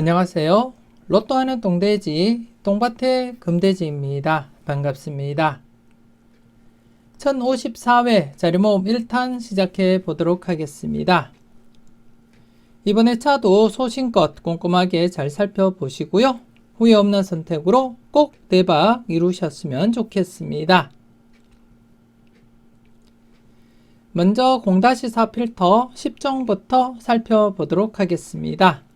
안녕하세요. 로또하는 똥돼지, 똥밭의 금돼지입니다. 반갑습니다. 1054회 자리모음 1탄 시작해 보도록 하겠습니다. 이번에 차도 소신껏 꼼꼼하게 잘 살펴보시고요. 후회 없는 선택으로 꼭 대박 이루셨으면 좋겠습니다. 먼저 0-4 필터 10종부터 살펴보도록 하겠습니다.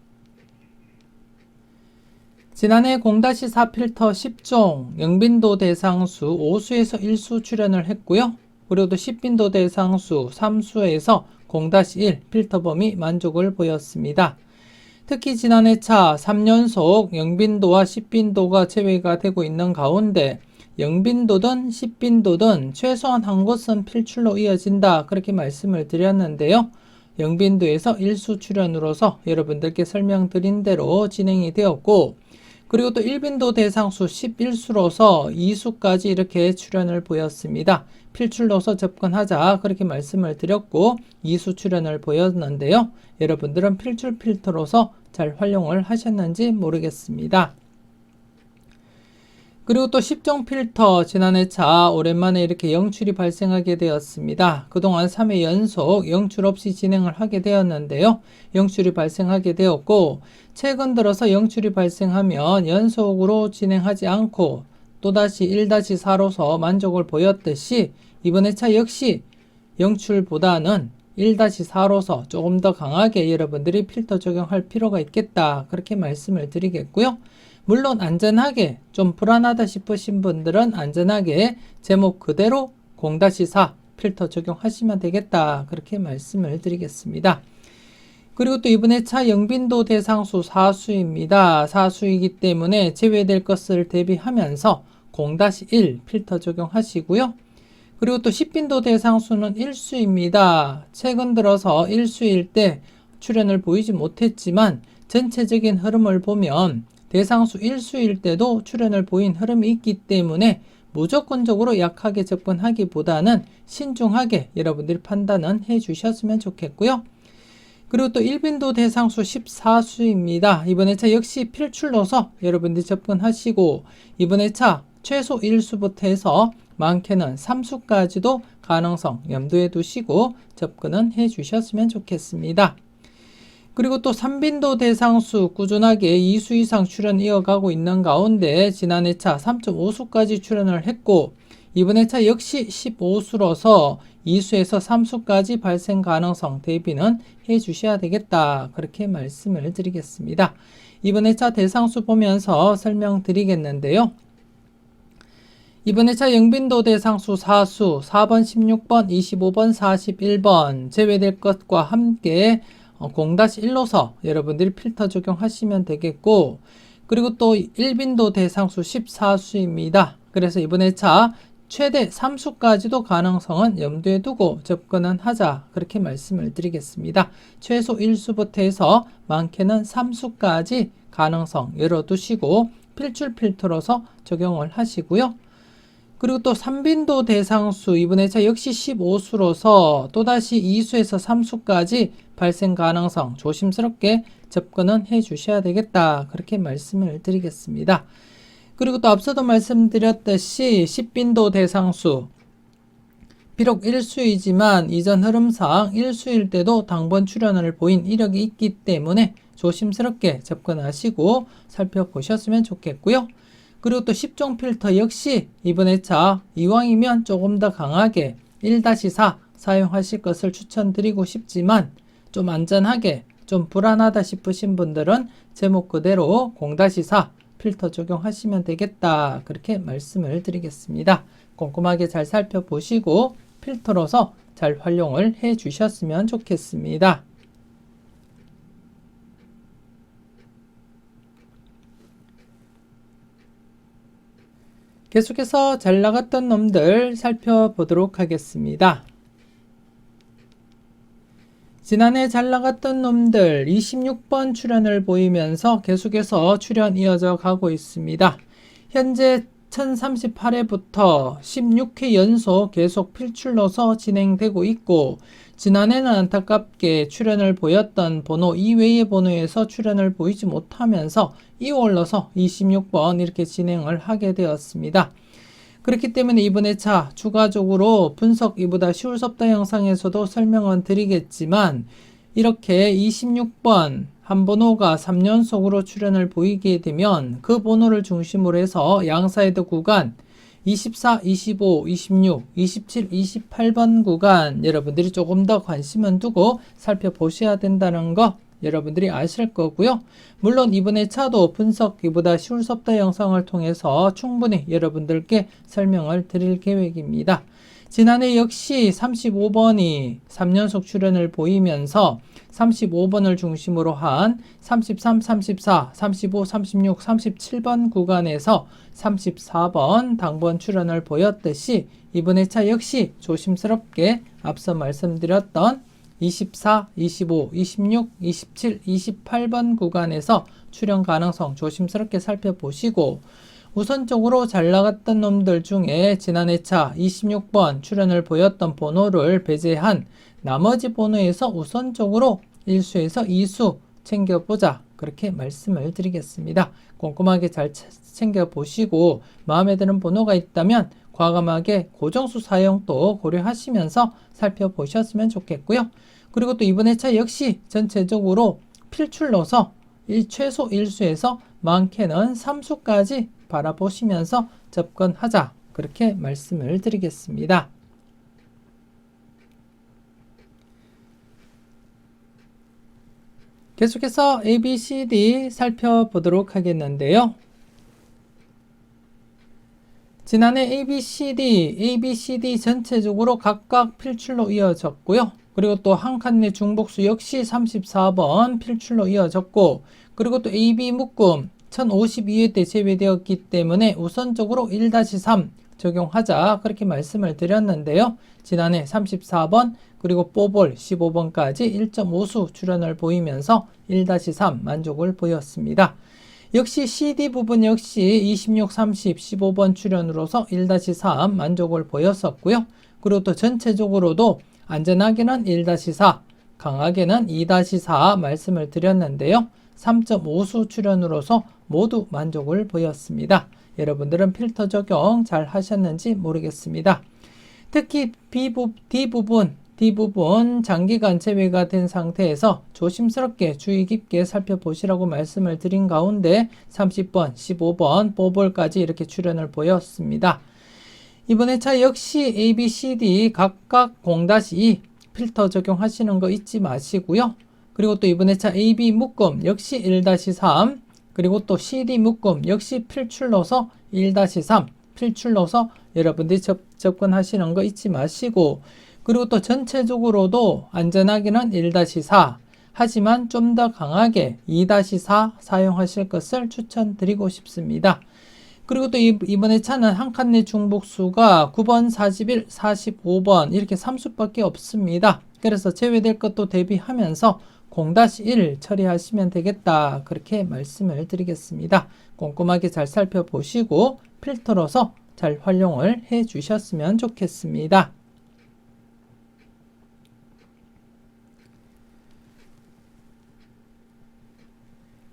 지난해 0-4 필터 10종 영빈도 대상수 5수에서 1수 출연을 했고요. 그리고 또 10빈도 대상수 3수에서 0-1 필터 범위 만족을 보였습니다. 특히 지난해 차 3연속 영빈도와 10빈도가 제외가 되고 있는 가운데 영빈도든 10빈도든 최소한 한 곳은 필출로 이어진다 그렇게 말씀을 드렸는데요. 영빈도에서 1수 출연으로서 여러분들께 설명드린 대로 진행이 되었고 그리고 또 1빈도 대상수 11수로서 2수까지 이렇게 출연을 보였습니다. 필출로서 접근하자 그렇게 말씀을 드렸고 2수 출연을 보였는데요. 여러분들은 필출 필터로서 잘 활용을 하셨는지 모르겠습니다. 그리고 또 10종 필터 지난해 차 오랜만에 이렇게 영출이 발생하게 되었습니다. 그동안 3회 연속 영출 없이 진행을 하게 되었는데요. 영출이 발생하게 되었고 최근 들어서 영출이 발생하면 연속으로 진행하지 않고 또다시 1-4로서 만족을 보였듯이 이번에 차 역시 영출보다는 1-4로서 조금 더 강하게 여러분들이 필터 적용할 필요가 있겠다. 그렇게 말씀을 드리겠고요. 물론 안전하게 좀 불안하다 싶으신 분들은 안전하게 제목 그대로 0-4 필터 적용하시면 되겠다. 그렇게 말씀을 드리겠습니다. 그리고 또 이번에 차 영빈도 대상수 4수입니다. 4수이기 때문에 제외될 것을 대비하면서 0-1 필터 적용하시고요. 그리고 또 10빈도 대상수는 1수입니다. 최근 들어서 1수일 때 출현을 보이지 못했지만 전체적인 흐름을 보면 대상수 1수일 때도 출현을 보인 흐름이 있기 때문에 무조건적으로 약하게 접근하기보다는 신중하게 여러분들이 판단은 해 주셨으면 좋겠고요. 그리고 또 1빈도 대상수 14수입니다. 이번에 차 역시 필출로서 여러분들이 접근하시고 이번에 차 최소 1수부터 해서 많게는 3수까지도 가능성 염두에 두시고 접근은 해 주셨으면 좋겠습니다. 그리고 또 3빈도 대상수 꾸준하게 2수 이상 출연 이어가고 있는 가운데 지난 해 차 3.5수까지 출연을 했고 이번에 차 역시 15수로서 2수에서 3수까지 발생 가능성 대비는 해 주셔야 되겠다. 그렇게 말씀을 드리겠습니다. 이번에 차 대상수 보면서 설명드리겠는데요. 이번에 차 영빈도 대상수 4수 4번, 16번, 25번, 41번 제외될 것과 함께 0-1로서 어, 여러분들이 필터 적용하시면 되겠고 그리고 또 1빈도 대상수 14수입니다. 그래서 이번에 차 최대 3수까지도 가능성은 염두에 두고 접근은 하자 그렇게 말씀을 드리겠습니다. 최소 1수부터 해서 많게는 3수까지 가능성 열어두시고 필출 필터로서 적용을 하시고요. 그리고 또 3빈도 대상수 이번에 차 역시 15수로서 또다시 2수에서 3수까지 발생 가능성 조심스럽게 접근은 해 주셔야 되겠다. 그렇게 말씀을 드리겠습니다. 그리고 또 앞서도 말씀드렸듯이 10빈도 대상수 비록 1수이지만 이전 흐름상 1수일 때도 당번 출현을 보인 이력이 있기 때문에 조심스럽게 접근하시고 살펴보셨으면 좋겠고요. 그리고 또 10종 필터 역시 이번에 차 이왕이면 조금 더 강하게 1-4 사용하실 것을 추천드리고 싶지만 좀 안전하게 좀 불안하다 싶으신 분들은 제목 그대로 0-4 필터 적용하시면 되겠다. 그렇게 말씀을 드리겠습니다. 꼼꼼하게 잘 살펴보시고 필터로서 잘 활용을 해 주셨으면 좋겠습니다. 계속해서 잘 나갔던 놈들 살펴보도록 하겠습니다. 지난해 잘 나갔던 놈들 26번 출연을 보이면서 계속해서 출연 이어져 가고 있습니다. 현재 1038회부터 16회 연속 계속 필출로서 진행되고 있고 지난해는 안타깝게 출연을 보였던 번호 이외의 번호에서 출연을 보이지 못하면서 이올러서 26번 이렇게 진행을 하게 되었습니다. 그렇기 때문에 이번 회차 추가적으로 분석 이보다 쉬울 섭다 영상에서도 설명은 드리겠지만 이렇게 26번 한 번호가 3연속으로 출현을 보이게 되면 그 번호를 중심으로 해서 양사이드 구간 24, 25, 26, 27, 28번 구간 여러분들이 조금 더 관심은 두고 살펴보셔야 된다는 거 여러분들이 아실 거고요. 물론 이번에 차도 분석기보다 쉬울 섭다 영상을 통해서 충분히 여러분들께 설명을 드릴 계획입니다. 지난해 역시 35번이 3연속 출연을 보이면서 35번을 중심으로 한 33, 34, 35, 36, 37번 구간에서 34번 당번 출연을 보였듯이 이번 회차 역시 조심스럽게 앞서 말씀드렸던 24, 25, 26, 27, 28번 구간에서 출연 가능성 조심스럽게 살펴보시고 우선적으로 잘 나갔던 놈들 중에 지난 회차 26번 출연을 보였던 번호를 배제한 나머지 번호에서 우선적으로 1수에서 2수 챙겨보자. 그렇게 말씀을 드리겠습니다. 꼼꼼하게 잘 챙겨보시고 마음에 드는 번호가 있다면 과감하게 고정수 사용도 고려하시면서 살펴보셨으면 좋겠고요. 그리고 또 이번 회차 역시 전체적으로 필출로서 일, 최소 1수에서 많게는 3수까지 바라보시면서 접근하자. 그렇게 말씀을 드리겠습니다. 계속해서 A, B, C, D 살펴보도록 하겠는데요. 지난해 A, B, C, D, A, B, C, D 전체적으로 각각 필출로 이어졌고요. 그리고 또 한칸내 중복수 역시 34번 필출로 이어졌고, 그리고 또 A, B 묶음 1052회 때 제외되었기 때문에 우선적으로 1-3 적용하자 그렇게 말씀을 드렸는데요. 지난해 34번 그리고 뽀볼 15번까지 1.5수 출연을 보이면서 1-3 만족을 보였습니다. 역시 CD 부분 역시 26, 30, 15번 출연으로서 1-3 만족을 보였었고요. 그리고 또 전체적으로도 안전하게는 1-4, 강하게는 2-4 말씀을 드렸는데요. 3.5수 출연으로서 모두 만족을 보였습니다. 여러분들은 필터 적용 잘 하셨는지 모르겠습니다. 특히 B 부, D 부분 뒷부분 장기간 제외가 된 상태에서 조심스럽게 주의 깊게 살펴보시라고 말씀을 드린 가운데 30번, 15번, 뽀볼까지 이렇게 출연을 보였습니다. 이번 회차 역시 A, B, C, D 각각 0-2 필터 적용하시는 거 잊지 마시고요. 그리고 또 이번 회차 A, B 묶음 역시 1-3 그리고 또 CD 묶음 역시 필출로서 1-3 필출로서 여러분들이 접, 접근하시는 거 잊지 마시고 그리고 또 전체적으로도 안전하게는 1-4 하지만 좀 더 강하게 2-4 사용하실 것을 추천드리고 싶습니다. 그리고 또 이번에 차는 한칸내 중복수가 9번, 41, 45번 이렇게 3수밖에 없습니다. 그래서 제외될 것도 대비하면서 0-1 처리하시면 되겠다. 그렇게 말씀을 드리겠습니다. 꼼꼼하게 잘 살펴보시고 필터로서 잘 활용을 해 주셨으면 좋겠습니다.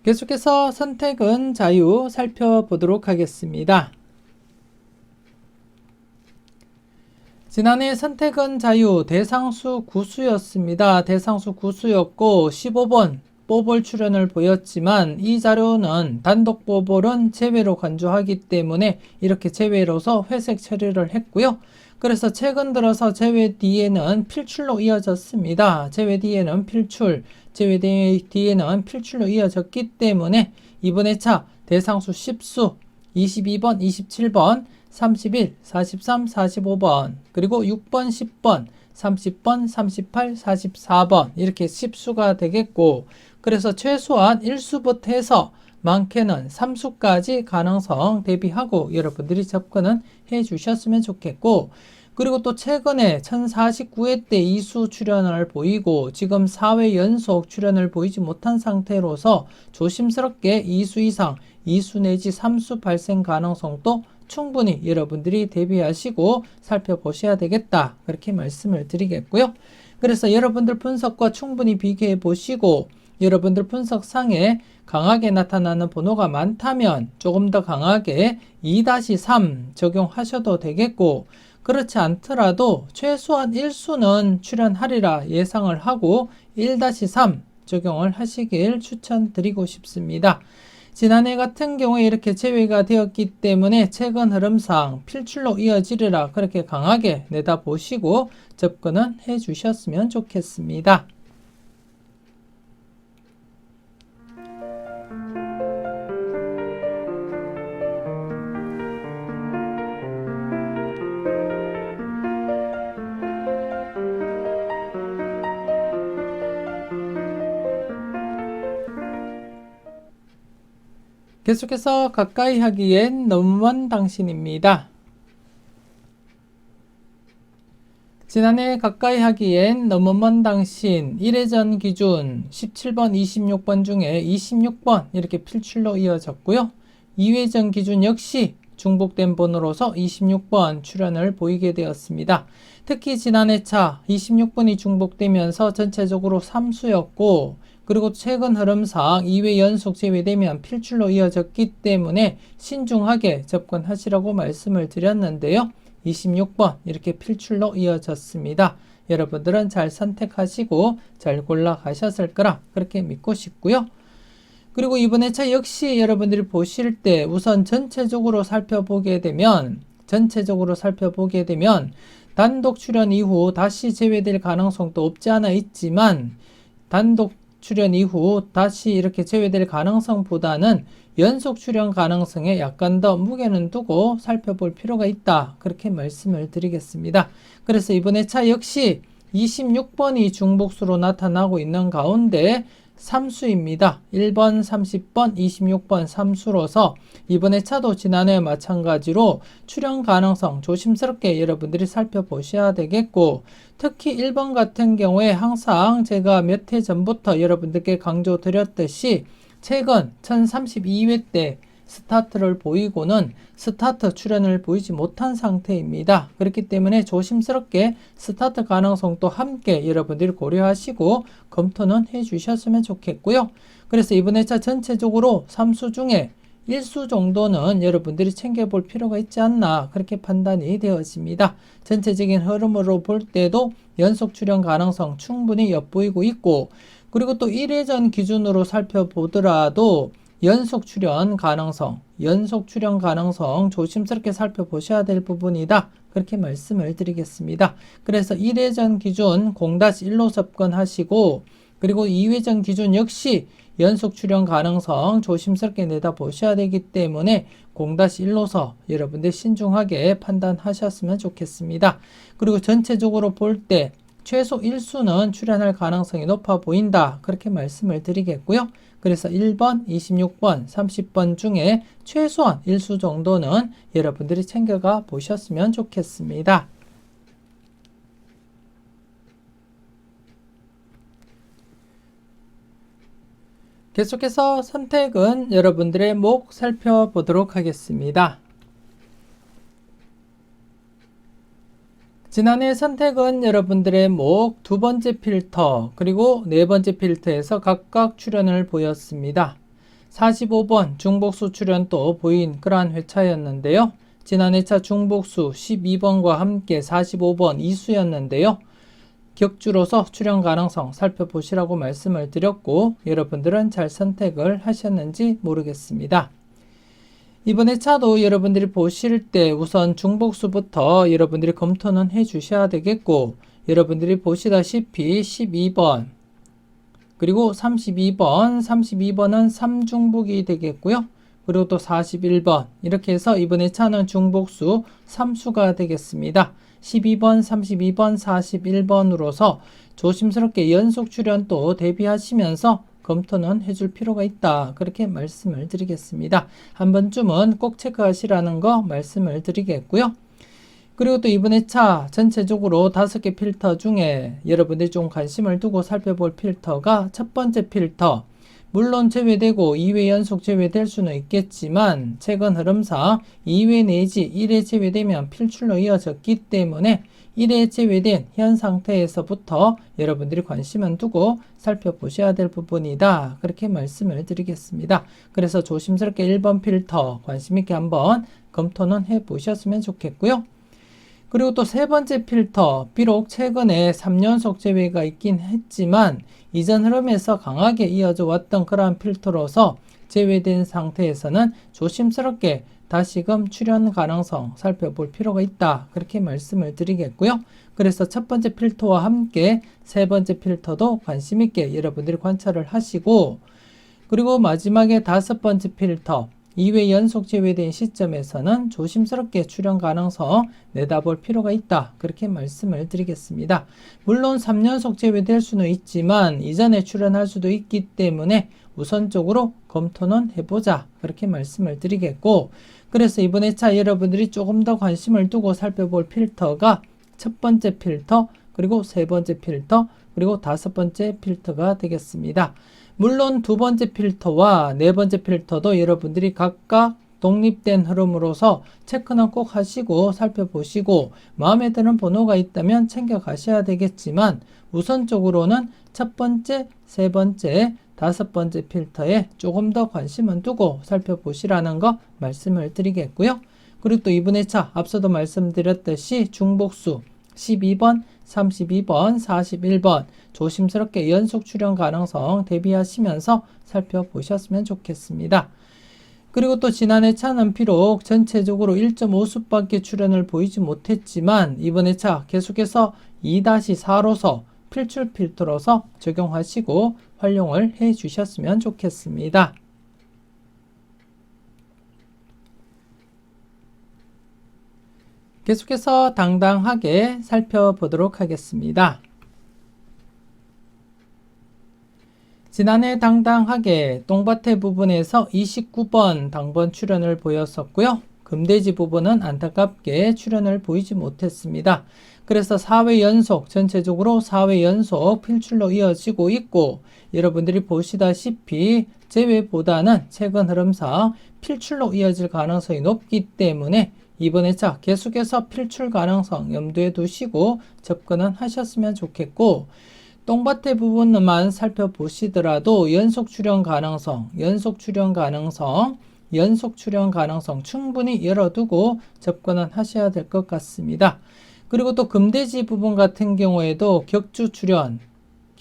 계속해서 선택은 자유 살펴보도록 하겠습니다. 지난해 선택은 자유 대상수 구수였습니다. 대상수 구수였고 15번 뽀볼 출연을 보였지만 이 자료는 단독 뽀볼은 제외로 간주하기 때문에 이렇게 제외로서 회색 처리를 했고요. 그래서 최근 들어서 제외 뒤에는 필출로 이어졌습니다. 제외 뒤에는 필출, 제외 뒤에는 필출로 이어졌기 때문에 이번 회차 대상수 10수 22번, 27번, 31, 43, 45번, 그리고 6번, 10번, 30번, 38, 44번 이렇게 10수가 되겠고 그래서 최소한 1수부터 해서 많게는 3수까지 가능성 대비하고 여러분들이 접근은 해 주셨으면 좋겠고 그리고 또 최근에 1049회 때 2수 출연을 보이고 지금 4회 연속 출연을 보이지 못한 상태로서 조심스럽게 2수 이상 2수 내지 3수 발생 가능성도 충분히 여러분들이 대비하시고 살펴보셔야 되겠다. 그렇게 말씀을 드리겠고요. 그래서 여러분들 분석과 충분히 비교해 보시고 여러분들 분석상에 강하게 나타나는 번호가 많다면 조금 더 강하게 2-3 적용하셔도 되겠고 그렇지 않더라도 최소한 1수는 출연하리라 예상을 하고 1-3 적용을 하시길 추천드리고 싶습니다. 지난해 같은 경우에 이렇게 제외가 되었기 때문에 최근 흐름상 필출로 이어지리라 그렇게 강하게 내다보시고 접근은 해 주셨으면 좋겠습니다. 계속해서 가까이 하기엔 너무 먼 당신입니다. 지난해 가까이 하기엔 너무 먼 당신 1회전 기준 17번, 26번 중에 26번 이렇게 필출로 이어졌고요. 2회전 기준 역시 중복된 번호로서 26번 출연을 보이게 되었습니다. 특히 지난해 차 26번이 중복되면서 전체적으로 3수였고 그리고 최근 흐름상 2회 연속 제외되면 필출로 이어졌기 때문에 신중하게 접근하시라고 말씀을 드렸는데요. 26번 이렇게 필출로 이어졌습니다. 여러분들은 잘 선택하시고 잘 골라가셨을 거라 그렇게 믿고 싶고요. 그리고 이번에 차 역시 여러분들이 보실 때 우선 전체적으로 살펴보게 되면 전체적으로 살펴보게 되면 단독 출연 이후 다시 제외될 가능성도 없지 않아 있지만 단독 출연 이후 다시 이렇게 제외될 가능성보다는 연속 출연 가능성에 약간 더 무게는 두고 살펴볼 필요가 있다. 그렇게 말씀을 드리겠습니다. 그래서 이번에 차 역시 26번이 중복수로 나타나고 있는 가운데 3수입니다. 1번, 30번, 26번 3수로서 이번에 차도 지난해와 마찬가지로 출현 가능성 조심스럽게 여러분들이 살펴보셔야 되겠고 특히 1번 같은 경우에 항상 제가 몇 해 전부터 여러분들께 강조드렸듯이 최근 1032회 때 스타트를 보이고는 스타트 출현을 보이지 못한 상태입니다. 그렇기 때문에 조심스럽게 스타트 가능성도 함께 여러분들이 고려하시고 검토는 해 주셨으면 좋겠고요. 그래서 이번 회차 전체적으로 3수 중에 1수 정도는 여러분들이 챙겨볼 필요가 있지 않나 그렇게 판단이 되어집니다. 전체적인 흐름으로 볼 때도 연속 출현 가능성 충분히 엿보이고 있고 그리고 또 1회전 기준으로 살펴보더라도 연속 출현 가능성, 연속 출현 가능성 조심스럽게 살펴보셔야 될 부분이다. 그렇게 말씀을 드리겠습니다. 그래서 1회전 기준 0-1로 접근하시고 그리고 2회전 기준 역시 연속 출현 가능성 조심스럽게 내다보셔야 되기 때문에 0-1로서 여러분들 신중하게 판단하셨으면 좋겠습니다. 그리고 전체적으로 볼 때 최소 1수는 출현할 가능성이 높아 보인다. 그렇게 말씀을 드리겠고요. 그래서 1번, 26번, 30번 중에 최소한 1수 정도는 여러분들이 챙겨가 보셨으면 좋겠습니다. 계속해서 선택은 여러분들의 목 살펴보도록 하겠습니다. 지난해 선택은 여러분들의 목 두 번째 필터 그리고 네 번째 필터에서 각각 출연을 보였습니다. 45번 중복수 출연도 보인 그러한 회차였는데요. 지난 회차 중복수 12번과 함께 45번 이수였는데요. 격주로서 출연 가능성 살펴보시라고 말씀을 드렸고 여러분들은 잘 선택을 하셨는지 모르겠습니다. 이번에 차도 여러분들이 보실 때 우선 중복수부터 여러분들이 검토는 해 주셔야 되겠고 여러분들이 보시다시피 12번 그리고 32번 32번은 3중복이 되겠고요. 그리고 또 41번 이렇게 해서 이번에 차는 중복수 3수가 되겠습니다. 12번 32번 41번으로서 조심스럽게 연속 출연도 대비하시면서 검토는 해줄 필요가 있다. 그렇게 말씀을 드리겠습니다. 한 번쯤은 꼭 체크하시라는 거 말씀을 드리겠고요. 그리고 또 이번에 차 전체적으로 다섯 개 필터 중에 여러분들이 좀 관심을 두고 살펴볼 필터가 첫 번째 필터 물론 제외되고 2회 연속 제외될 수는 있겠지만 최근 흐름상 2회 내지 1회 제외되면 필출로 이어졌기 때문에 1회 제외된 현 상태에서부터 여러분들이 관심은 두고 살펴보셔야 될 부분이다. 그렇게 말씀을 드리겠습니다. 그래서 조심스럽게 1번 필터 관심 있게 한번 검토는 해 보셨으면 좋겠고요. 그리고 또 세 번째 필터, 비록 최근에 3연속 제외가 있긴 했지만 이전 흐름에서 강하게 이어져 왔던 그러한 필터로서 제외된 상태에서는 조심스럽게 다시금 출현 가능성 살펴볼 필요가 있다. 그렇게 말씀을 드리겠고요. 그래서 첫 번째 필터와 함께 세 번째 필터도 관심 있게 여러분들이 관찰을 하시고 그리고 마지막에 다섯 번째 필터 2회 연속 제외된 시점에서는 조심스럽게 출현 가능성 내다볼 필요가 있다. 그렇게 말씀을 드리겠습니다. 물론 3연속 제외될 수는 있지만 이전에 출현할 수도 있기 때문에 우선적으로 검토는 해보자. 그렇게 말씀을 드리겠고 그래서 이번 회차 여러분들이 조금 더 관심을 두고 살펴볼 필터가 첫 번째 필터 그리고 세 번째 필터 그리고 다섯 번째 필터가 되겠습니다. 물론 두 번째 필터와 네 번째 필터도 여러분들이 각각 독립된 흐름으로서 체크는 꼭 하시고 살펴보시고 마음에 드는 번호가 있다면 챙겨 가셔야 되겠지만 우선적으로는 첫 번째, 세 번째, 다섯 번째 필터에 조금 더 관심은 두고 살펴보시라는 거 말씀을 드리겠고요. 그리고 또 이번 회차 앞서도 말씀드렸듯이 중복수 12번, 32번, 41번 조심스럽게 연속 출현 가능성 대비하시면서 살펴보셨으면 좋겠습니다. 그리고 또 지난해 차는 비록 전체적으로 1.5수밖에 출현을 보이지 못했지만 이번 회차 계속해서 2-4로서 필출 필터로서 적용하시고 활용을 해 주셨으면 좋겠습니다. 계속해서 당당하게 살펴보도록 하겠습니다. 지난해 당당하게 똥밭의 부분에서 29번 당번 출현을 보였었고요. 금돼지 부분은 안타깝게 출현을 보이지 못했습니다. 그래서 4회 연속 전체적으로 4회 연속 필출로 이어지고 있고 여러분들이 보시다시피 제외보다는 최근 흐름상 필출로 이어질 가능성이 높기 때문에 이번 회차 계속해서 필출 가능성 염두에 두시고 접근은 하셨으면 좋겠고 똥밭의 부분만 살펴보시더라도 연속 출현 가능성, 연속 출현 가능성, 연속 출현 가능성 충분히 열어두고 접근은 하셔야 될 것 같습니다. 그리고 또 금돼지 부분 같은 경우에도 격주 출현,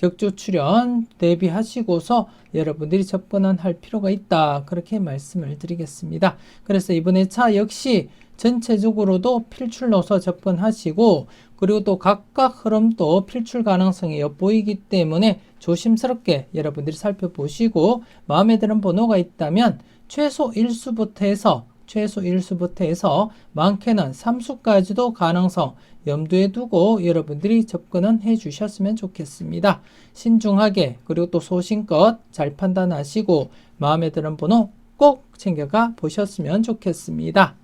격주 출현 대비하시고서 여러분들이 접근은 할 필요가 있다. 그렇게 말씀을 드리겠습니다. 그래서 이번에 차 역시 전체적으로도 필출로서 접근하시고 그리고 또 각각 흐름도 필출 가능성이 엿보이기 때문에 조심스럽게 여러분들이 살펴보시고 마음에 드는 번호가 있다면 최소 1수부터 해서 최소 1수부터 해서 많게는 3수까지도 가능성 염두에 두고 여러분들이 접근은 해 주셨으면 좋겠습니다. 신중하게 그리고 또 소신껏 잘 판단하시고 마음에 드는 번호 꼭 챙겨가 보셨으면 좋겠습니다.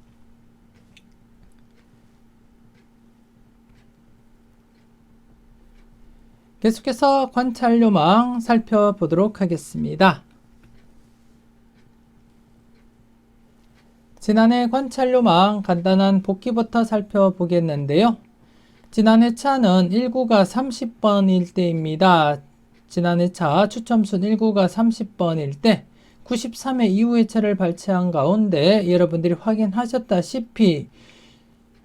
계속해서 관찰 요망 살펴보도록 하겠습니다. 지난해 관찰 요망 간단한 복기부터 살펴보겠는데요. 지난해 차는 1구가 30번일 때입니다. 지난해 차 추첨순 1구가 30번일 때 93회 이후의 차를 발췌한 가운데 여러분들이 확인하셨다시피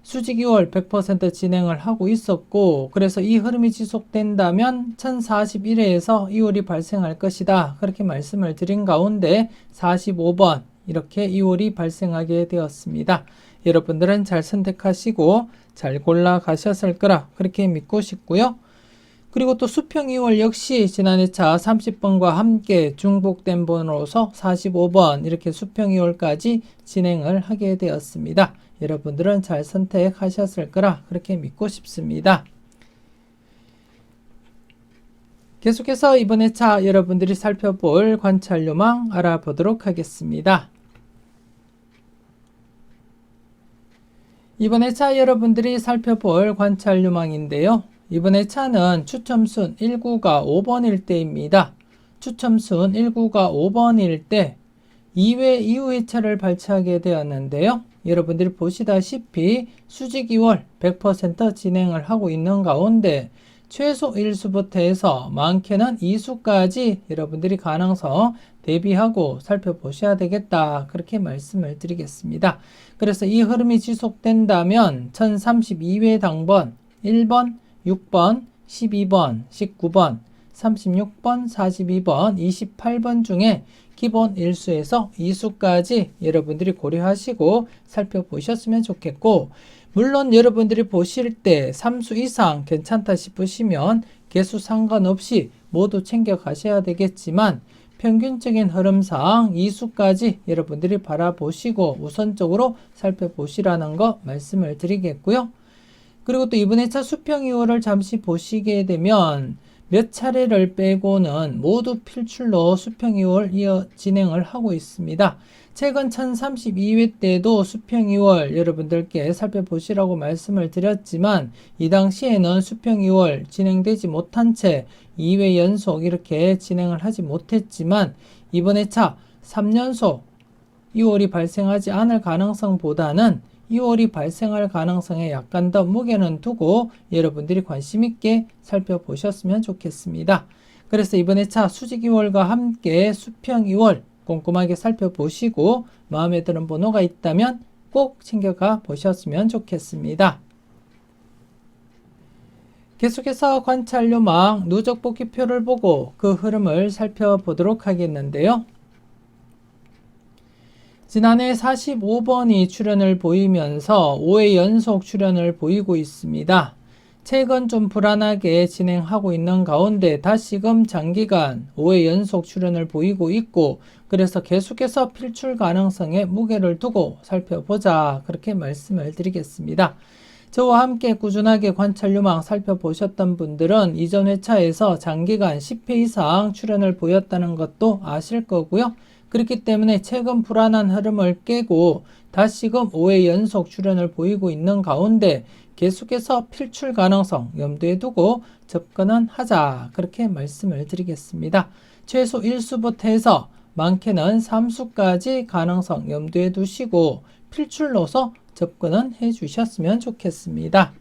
수직 2월 100% 진행을 하고 있었고 그래서 이 흐름이 지속된다면 1041회에서 2월이 발생할 것이다. 그렇게 말씀을 드린 가운데 45번 이렇게 2월이 발생하게 되었습니다. 여러분들은 잘 선택하시고 잘 골라 가셨을 거라 그렇게 믿고 싶고요. 그리고 또 수평 2월 역시 지난해 차 30번과 함께 중복된 번호로서 45번 이렇게 수평 2월까지 진행을 하게 되었습니다. 여러분들은 잘 선택하셨을 거라 그렇게 믿고 싶습니다. 계속해서 이번 회차 여러분들이 살펴볼 관찰 요망 알아보도록 하겠습니다. 이번 회차 여러분들이 살펴볼 관찰 요망인데요. 이번 회차는 추첨순 1구가 5번일 때입니다. 추첨순 19가 5번일 때 2회 이후 회차를 발췌하게 되었는데요. 여러분들이 보시다시피 수직 2월 100% 진행을 하고 있는 가운데 최소 1수부터 해서 많게는 2수까지 여러분들이 가능성 대비하고 살펴보셔야 되겠다. 그렇게 말씀을 드리겠습니다. 그래서 이 흐름이 지속된다면 1032회 당번 1번, 6번, 12번, 19번, 36번, 42번, 28번 중에 기본 1수에서 2수까지 여러분들이 고려하시고 살펴보셨으면 좋겠고 물론 여러분들이 보실 때 3수 이상 괜찮다 싶으시면 개수 상관없이 모두 챙겨 가셔야 되겠지만 평균적인 흐름상 2수까지 여러분들이 바라보시고 우선적으로 살펴보시라는 거 말씀을 드리겠고요. 그리고 또 이번 회차 수평 이후를 잠시 보시게 되면 몇 차례를 빼고는 모두 필출로 수평 이월 이어 진행을 하고 있습니다. 최근 1032회 때도 수평 2월 여러분들께 살펴보시라고 말씀을 드렸지만 이 당시에는 수평 2월 진행되지 못한 채 2회 연속 이렇게 진행을 하지 못했지만 이번에 차 3연속 2월이 발생하지 않을 가능성보다는 2월이 발생할 가능성에 약간 더 무게는 두고 여러분들이 관심 있게 살펴보셨으면 좋겠습니다. 그래서 이번에 차 수직 2월과 함께 수평 2월 꼼꼼하게 살펴보시고 마음에 드는 번호가 있다면 꼭 챙겨가 보셨으면 좋겠습니다. 계속해서 관찰 요망 누적 복귀표를 보고 그 흐름을 살펴보도록 하겠는데요. 지난해 45번이 출현을 보이면서 5회 연속 출현을 보이고 있습니다. 최근 좀 불안하게 진행하고 있는 가운데 다시금 장기간 5회 연속 출현을 보이고 있고 그래서 계속해서 필출 가능성에 무게를 두고 살펴보자 그렇게 말씀을 드리겠습니다. 저와 함께 꾸준하게 관찰 유망 살펴보셨던 분들은 이전 회차에서 장기간 10회 이상 출현을 보였다는 것도 아실 거고요. 그렇기 때문에 최근 불안한 흐름을 깨고 다시금 5회 연속 출현을 보이고 있는 가운데 계속해서 필출 가능성 염두에 두고 접근은 하자 그렇게 말씀을 드리겠습니다. 최소 1수부터 해서 많게는 3수까지 가능성 염두에 두시고 필출로서 접근은 해 주셨으면 좋겠습니다.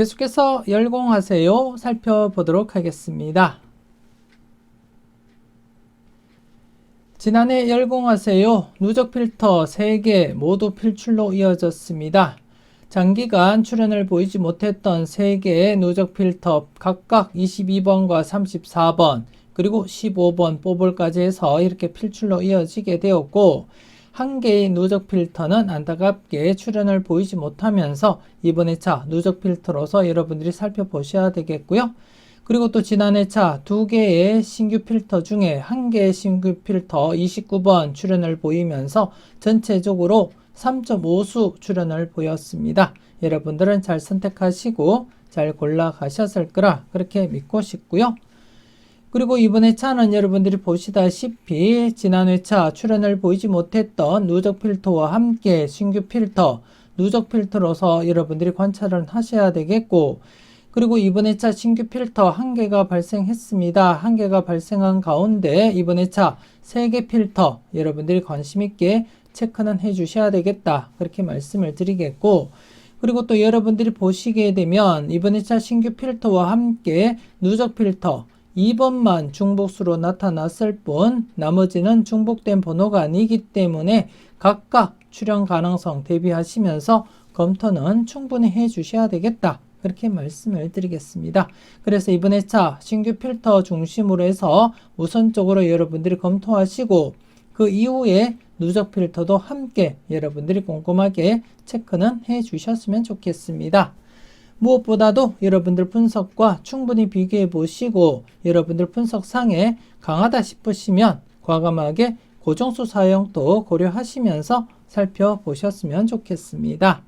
계속해서 열공하세요 살펴보도록 하겠습니다. 지난해 열공하세요 누적 필터 3개 모두 필출로 이어졌습니다. 장기간 출현을 보이지 못했던 3개의 누적 필터 각각 22번과 34번 그리고 15번 뽑을까지 해서 이렇게 필출로 이어지게 되었고 한 개의 누적 필터는 안타깝게 출현을 보이지 못하면서 이번 회차 누적 필터로서 여러분들이 살펴보셔야 되겠고요. 그리고 또 지난 회차 두 개의 신규 필터 중에 한 개의 신규 필터 29번 출현을 보이면서 전체적으로 3.5수 출현을 보였습니다. 여러분들은 잘 선택하시고 잘 골라 가셨을 거라 그렇게 믿고 싶고요. 그리고 이번 회차는 여러분들이 보시다시피 지난 회차 출연을 보이지 못했던 누적 필터와 함께 신규 필터, 누적 필터로서 여러분들이 관찰을 하셔야 되겠고 그리고 이번 회차 신규 필터 한 개가 발생했습니다. 한 개가 발생한 가운데 이번 회차 세 개 필터 여러분들이 관심 있게 체크는 해 주셔야 되겠다. 그렇게 말씀을 드리겠고 그리고 또 여러분들이 보시게 되면 이번 회차 신규 필터와 함께 누적 필터 2번만 중복수로 나타났을 뿐 나머지는 중복된 번호가 아니기 때문에 각각 출현 가능성 대비하시면서 검토는 충분히 해 주셔야 되겠다. 그렇게 말씀을 드리겠습니다. 그래서 이번 회차 신규 필터 중심으로 해서 우선적으로 여러분들이 검토하시고 그 이후에 누적 필터도 함께 여러분들이 꼼꼼하게 체크는 해 주셨으면 좋겠습니다. 무엇보다도 여러분들 분석과 충분히 비교해 보시고 여러분들 분석상에 강하다 싶으시면 과감하게 고정수 사용도 고려하시면서 살펴보셨으면 좋겠습니다.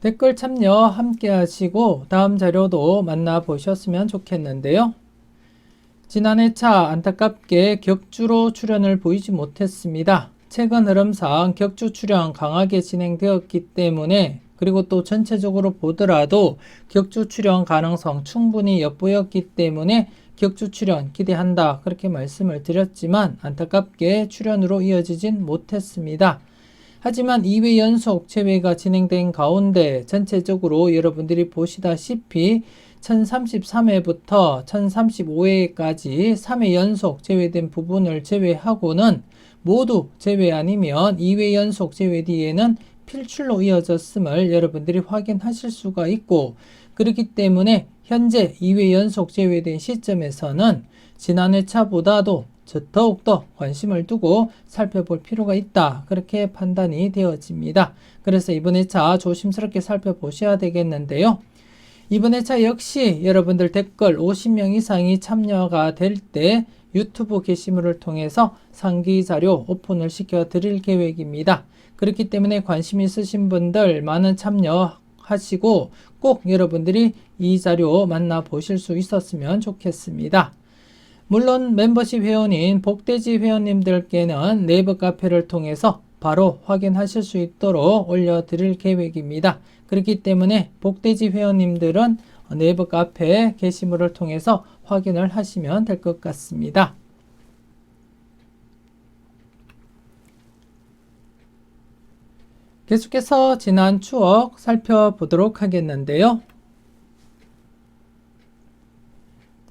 댓글 참여 함께 하시고 다음 자료도 만나보셨으면 좋겠는데요. 지난 해 차 안타깝게 격주로 출연을 보이지 못했습니다. 최근 흐름상 격주 출현 강하게 진행되었기 때문에 그리고 또 전체적으로 보더라도 격주 출현 가능성 충분히 엿보였기 때문에 격주 출현 기대한다 그렇게 말씀을 드렸지만 안타깝게 출현으로 이어지진 못했습니다. 하지만 2회 연속 제외가 진행된 가운데 전체적으로 여러분들이 보시다시피 1033회부터 1035회까지 3회 연속 제외된 부분을 제외하고는 모두 제외 아니면 2회 연속 제외 뒤에는 필출로 이어졌음을 여러분들이 확인하실 수가 있고 그렇기 때문에 현재 2회 연속 제외된 시점에서는 지난해 차보다도 더욱더 관심을 두고 살펴볼 필요가 있다. 그렇게 판단이 되어집니다. 그래서 이번 회차 조심스럽게 살펴보셔야 되겠는데요. 이번 회차 역시 여러분들 댓글 50명 이상이 참여가 될 때 유튜브 게시물을 통해서 상기 자료 오픈을 시켜 드릴 계획입니다. 그렇기 때문에 관심 있으신 분들 많은 참여하시고 꼭 여러분들이 이 자료 만나 보실 수 있었으면 좋겠습니다. 물론 멤버십 회원인 복돼지 회원님들께는 네이버 카페를 통해서 바로 확인하실 수 있도록 올려드릴 계획입니다. 그렇기 때문에 복돼지 회원님들은 네이버 카페 게시물을 통해서 확인을 하시면 될 것 같습니다. 계속해서 지난 추억 살펴보도록 하겠는데요.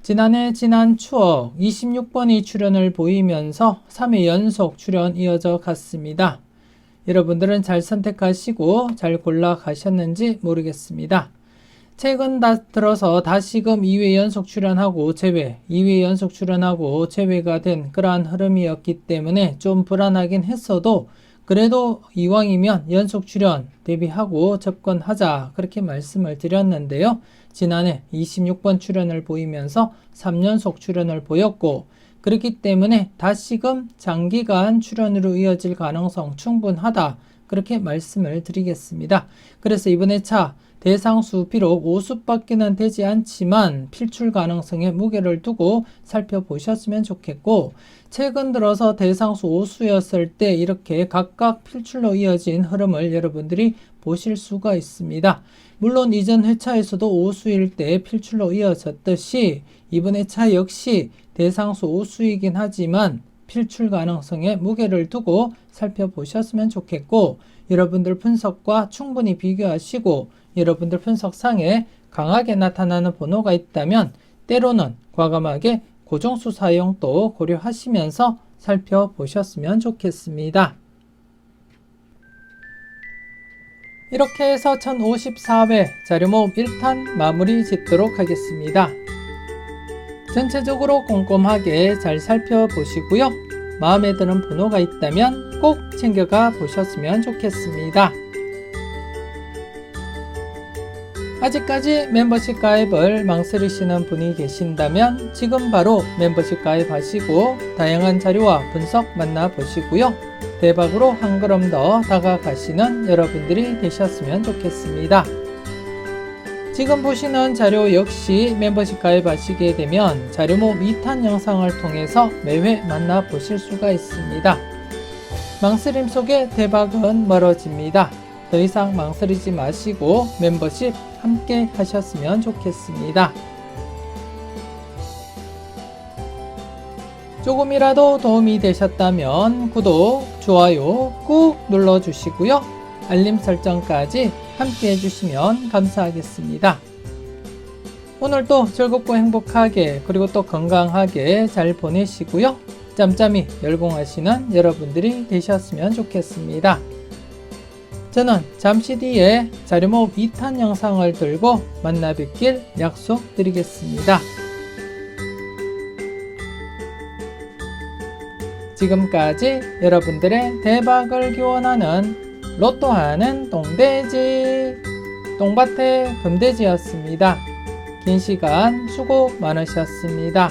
지난해 지난 추억 26번이 출연을 보이면서 3회 연속 출연 이어져 갔습니다. 여러분들은 잘 선택하시고 잘 골라 가셨는지 모르겠습니다. 최근 다 들어서 다시금 2회 연속 출연하고 제외, 2회 연속 출연하고 제외가 된 그러한 흐름이었기 때문에 좀 불안하긴 했어도 그래도 이왕이면 연속 출연 대비하고 접근하자 그렇게 말씀을 드렸는데요. 지난해 26번 출연을 보이면서 3연속 출연을 보였고 그렇기 때문에 다시금 장기간 출연으로 이어질 가능성 충분하다 그렇게 말씀을 드리겠습니다. 그래서 이번에 차 대상수 비록 5수밖에는 되지 않지만 필출 가능성에 무게를 두고 살펴보셨으면 좋겠고 최근 들어서 대상수 5수였을 때 이렇게 각각 필출로 이어진 흐름을 여러분들이 보실 수가 있습니다. 물론 이전 회차에서도 5수일 때 필출로 이어졌듯이 이번 회차 역시 대상수 5수이긴 하지만 필출 가능성에 무게를 두고 살펴보셨으면 좋겠고 여러분들 분석과 충분히 비교하시고 여러분들 분석상에 강하게 나타나는 번호가 있다면 때로는 과감하게 고정수 사용도 고려하시면서 살펴보셨으면 좋겠습니다. 이렇게 해서 1054회 자료 모음 1탄 마무리 짓도록 하겠습니다. 전체적으로 꼼꼼하게 잘 살펴보시고요. 마음에 드는 번호가 있다면 꼭 챙겨가 보셨으면 좋겠습니다. 아직까지 멤버십 가입을 망설이시는 분이 계신다면 지금 바로 멤버십 가입하시고 다양한 자료와 분석 만나보시고요. 대박으로 한 걸음 더 다가가시는 여러분들이 되셨으면 좋겠습니다. 지금 보시는 자료 역시 멤버십 가입하시게 되면 자료모 2탄 영상을 통해서 매회 만나보실 수가 있습니다. 망설임 속에 대박은 멀어집니다. 더 이상 망설이지 마시고 멤버십 함께 하셨으면 좋겠습니다. 조금이라도 도움이 되셨다면 구독, 좋아요 꾹 눌러주시고요. 알림 설정까지 함께 해주시면 감사하겠습니다. 오늘도 즐겁고 행복하게 그리고 또 건강하게 잘 보내시고요. 짬짬이 열공하시는 여러분들이 되셨으면 좋겠습니다. 저는 잠시 뒤에 자료모 2탄 영상을 들고 만나 뵙길 약속드리겠습니다. 지금까지 여러분들의 대박을 기원하는 로또하는 똥돼지 똥밭의 금돼지였습니다. 긴 시간 수고 많으셨습니다.